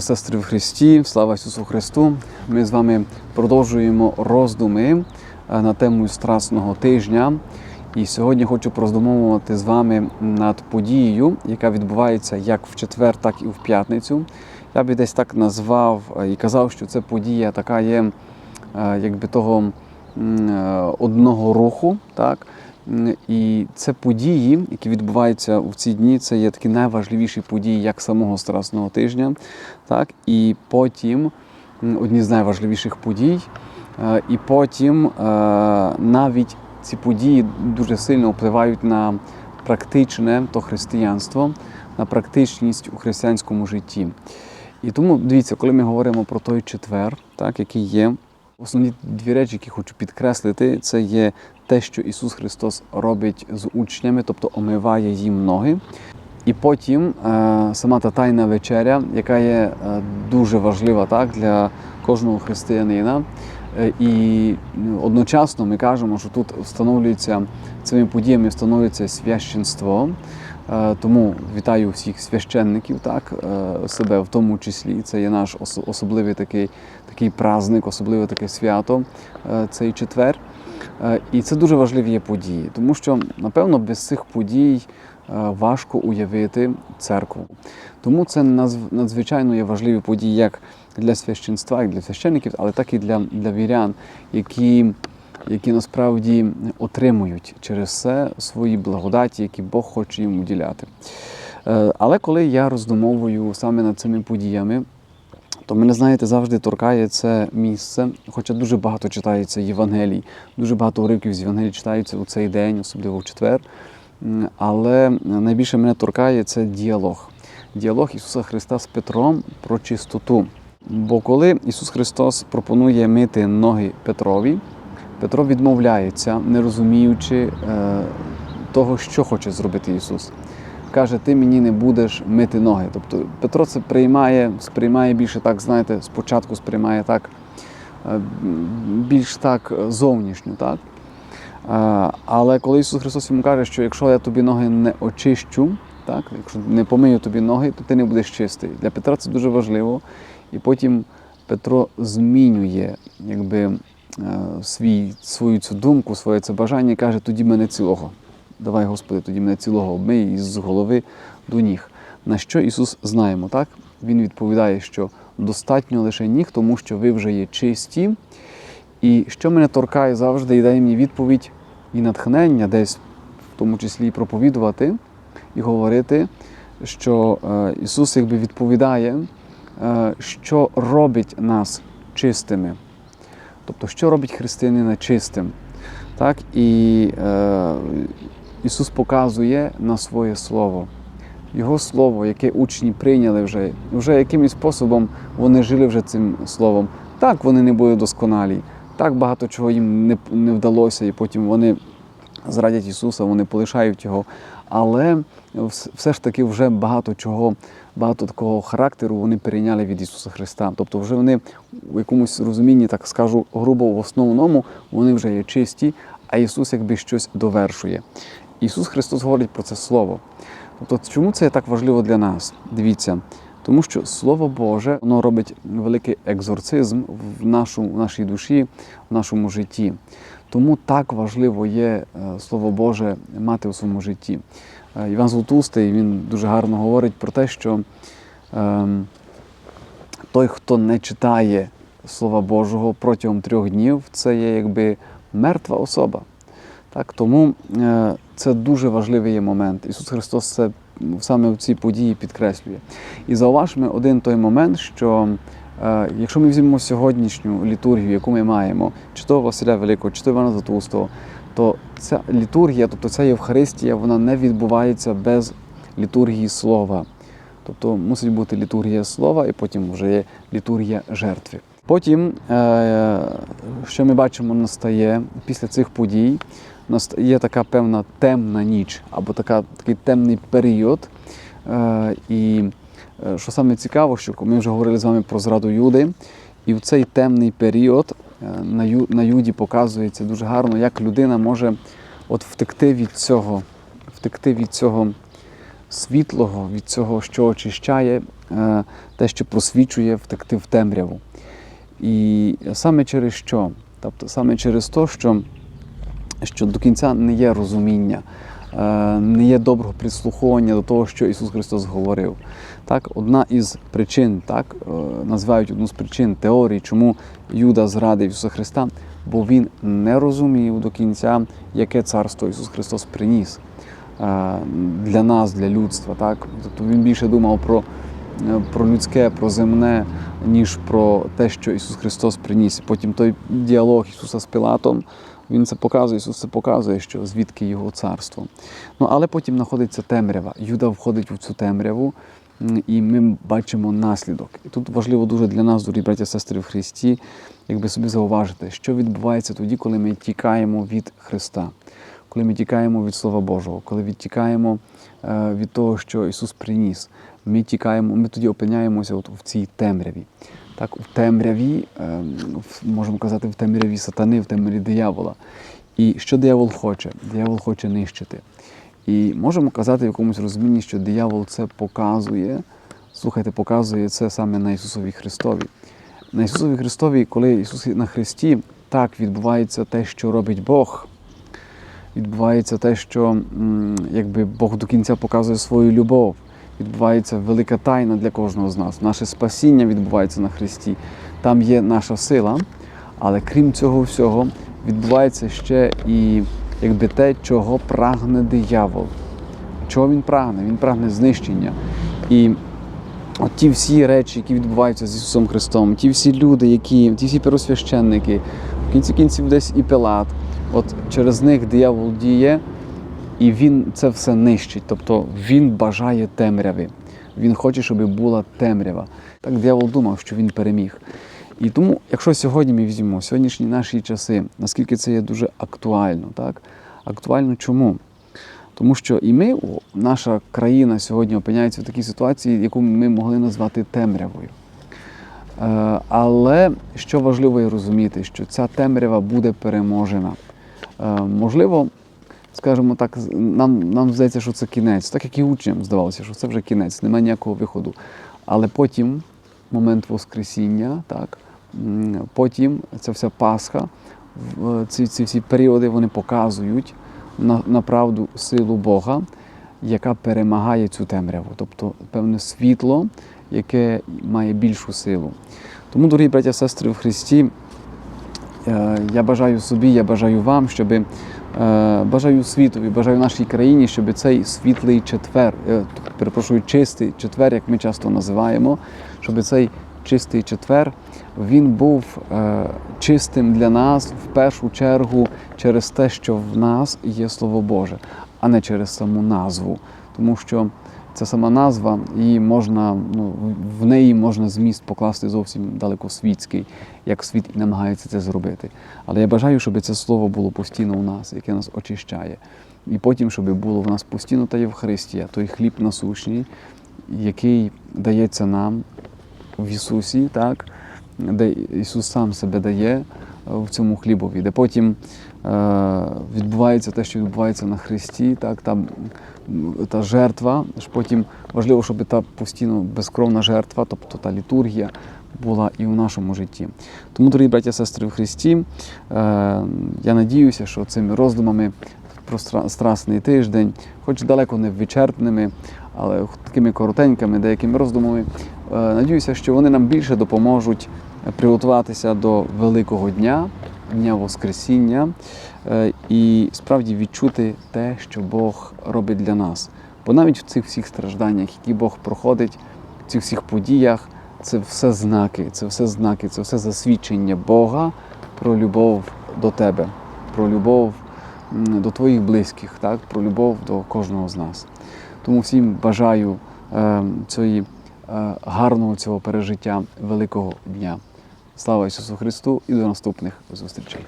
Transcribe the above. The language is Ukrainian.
Сестри в Христі, слава Ісусу Христу! Ми з вами продовжуємо роздуми е, на тему Страсного тижня. І сьогодні хочу пороздумовувати з вами над подією, яка відбувається як в четвер, так і в п'ятницю. Я би десь так назвав е, і казав, що це подія така є е, якби того одного руху. Так? І це події, які відбуваються в ці дні, це є такі найважливіші події як самого Страсного тижня, так? і потім одні з найважливіших подій. Е, І потім е, навіть ці події дуже сильно впливають на практичне то християнство, на практичність у християнському житті. І тому дивіться, коли ми говоримо про той четвер, так, який є, основні дві речі, які хочу підкреслити, це є те, що Ісус Христос робить з учнями, тобто омиває їм ноги. І потім е, сама та тайна вечеря, яка є е, дуже важлива так, для кожного християнина. Е, І одночасно ми кажемо, що тут встановлюється цими подіями встановлюється священство. Тому вітаю всіх священників, так себе в тому числі. Це є наш особливий такий, такий праздник, особливе таке свято е, цей четвер. Е, І це дуже важливі є події, тому що, напевно, без цих подій е, важко уявити церкву. Тому це надзвичайно є важливі події як для священства, як для священників, але так і для, для вірян, які, які насправді отримують через це свої благодаті, які Бог хоче їм уділяти. Але коли я роздумовую саме над цими подіями, то мене, знаєте, завжди торкає це місце, хоча дуже багато читається Євангелій, дуже багато уривків з Євангелій читаються у цей день, особливо в четвер. Але найбільше мене торкає це діалог. Діалог Ісуса Христа з Петром про чистоту. Бо коли Ісус Христос пропонує мити ноги Петрові, Петро відмовляється, не розуміючи е, того, що хоче зробити Ісус. Каже, ти мені не будеш мити ноги. Тобто Петро це приймає, сприймає більше так, знаєте, спочатку сприймає так, е, більш так зовнішньо, так? Е, Але коли Ісус Христос йому каже, що якщо я тобі ноги не очищу, так, якщо не помию тобі ноги, то ти не будеш чистий. Для Петра це дуже важливо. І потім Петро змінює якби, е, свій, свою цю думку, своє це бажання і каже, тоді мене цілого. Давай, Господи, тоді мене цілого обмий із голови до ніг. На що Ісус знаємо, так? Він відповідає, що достатньо лише ніг, тому що ви вже є чисті. І що мене торкає завжди і дає мені відповідь і натхнення десь, в тому числі і проповідувати, і говорити, що е, Ісус якби відповідає, е, що робить нас чистими. Тобто, що робить християнина чистим. Так? І е, Ісус показує на своє Слово. Його Слово, яке учні прийняли вже, вже якимось способом вони жили вже цим словом. Так, вони не були досконалі, так багато чого їм не, не вдалося, і потім вони зрадять Ісуса, вони полишають Його. Але все ж таки вже багато чого, багато такого характеру вони перейняли від Ісуса Христа. Тобто вже вони в якомусь розумінні, так скажу, грубо в основному, вони вже є чисті, а Ісус якби щось довершує. Ісус Христос говорить про це Слово. Тобто, чому це так важливо для нас? Дивіться, тому що Слово Боже воно робить великий екзорцизм в, нашу, в нашій душі, в нашому житті. Тому так важливо є е, Слово Боже мати у своєму житті. Е, Іван Золотустий він дуже гарно говорить про те, що ем, той, хто не читає Слова Божого протягом трьох днів, це є якби мертва особа. Так, тому е, це дуже важливий є момент. Ісус Христос це саме в цій події підкреслює. І зауважмо один той момент, що е, якщо ми візьмемо сьогоднішню літургію, яку ми маємо, чи то Василя Великого, чи то Івана Златоустого, то ця літургія, тобто ця Євхаристія, вона не відбувається без літургії слова. Тобто мусить бути літургія слова, і потім вже є літургія жертви. Потім, е, що ми бачимо, настає після цих подій, наст- є така певна темна ніч або така, такий темний період. Е, І е, що саме цікаво, що ми вже говорили з вами про зраду Юди, і в цей темний період на, Юді показується дуже гарно, як людина може от втекти від цього, втекти від цього світлого, від цього, що очищає, те, що просвічує втекти в темряву. І саме через що? Тобто саме через те, що, що до кінця не є розуміння, е, не є доброго прислуховування до того, що Ісус Христос говорив. Так, одна із причин, так, е, називають одну з причин теорії, чому Юда зрадив Ісуса Христа, бо він не розумів до кінця, яке царство Ісус Христос приніс е, для нас, для людства. Так? Тобто він більше думав про, про людське, про земне, ніж про те, що Ісус Христос приніс. Потім той діалог Ісуса з Пилатом. Він це показує, Ісус це показує, що звідки його царство. Ну, але потім знаходиться темрява. Юда входить в цю темряву, і ми бачимо наслідок. І тут важливо дуже для нас, дорогі браття сестри в Христі, якби собі зауважити, що відбувається тоді, коли ми тікаємо від Христа, коли ми тікаємо від Слова Божого, коли відтікаємо е, від того, що Ісус приніс. Ми тікаємо, ми тоді опиняємося от в цій темряві. Так, в темряві, е, можемо казати, в темряві сатани, в темряві диявола. І що диявол хоче? Диявол хоче нищити. І можемо казати в якомусь розумінні, що диявол це показує, слухайте, показує це саме на Ісусові Христові. На Ісусові Христові, коли Ісус на Христі, так відбувається те, що робить Бог. Відбувається те, що якби Бог до кінця показує свою любов. Відбувається велика тайна для кожного з нас. Наше спасіння відбувається на Христі. Там є наша сила, але крім цього всього, відбувається ще і якби те, чого прагне диявол. Чого він прагне? Він прагне знищення. І от ті всі речі, які відбуваються з Ісусом Христом, ті всі люди, які, ті всі первосвященники, в кінці кінців десь і Пилат, от через них диявол діє, і він це все нищить. Тобто він бажає темряви. Він хоче, щоб була темрява. Так диявол думав, що він переміг. І тому, якщо сьогодні ми візьмемо сьогоднішні наші часи, наскільки це є дуже актуально, так? Актуально чому? Тому що і ми, наша країна сьогодні опиняється в такій ситуації, яку ми могли назвати темрявою. Е, Але що важливо і розуміти, що ця темрява буде переможена. Е, Можливо, скажімо так, нам, нам здається, що це кінець, так як і учням здавалося, що це вже кінець, немає ніякого виходу. Але потім, момент Воскресіння, так, потім ця вся Пасха, ці, ці всі періоди вони показують на, на правду силу Бога, яка перемагає цю темряву, тобто певне світло, яке має більшу силу. Тому, дорогі браття сестри в Христі, е, я бажаю собі, я бажаю вам, щоб е, бажаю світові, бажаю нашій країні, щоб цей світлий четвер, е, перепрошую, чистий четвер, як ми часто називаємо, щоб цей чистий четвер він був е, чистим для нас в першу чергу через те, що в нас є Слово Боже, а не через саму назву. Тому що ця сама назва, її можна, ну, в неї можна зміст покласти зовсім далекосвітський, як світ і намагається це зробити. Але я бажаю, щоб це слово було постійно у нас, яке нас очищає. І потім, щоб було в нас постійно та Євхаристія, той хліб насущний, який дається нам в Ісусі, так? де Ісус сам себе дає в цьому хлібові, де потім е, відбувається те, що відбувається на Христі, так? Та, та жертва, потім важливо, щоб та постійно безкровна жертва, тобто та літургія, була і в нашому житті. Тому, дорогі браття і сестри в Христі, е, я надіюся, що цими роздумами про страсний тиждень, хоч далеко не вичерпними, але такими коротенькими, деякими роздумами, е, надіюся, що вони нам більше допоможуть приготуватися до великого дня, дня Воскресіння, е, і справді відчути те, що Бог робить для нас. Бо навіть в цих всіх стражданнях, які Бог проходить, в цих всіх подіях, це все знаки, це все знаки, це все засвідчення Бога про любов до тебе, про любов до твоїх близьких, так? про любов до кожного з нас. Тому всім бажаю е, цієї е, гарного цього пережиття великого дня. Слава Ісусу Христу і до наступних зустрічей.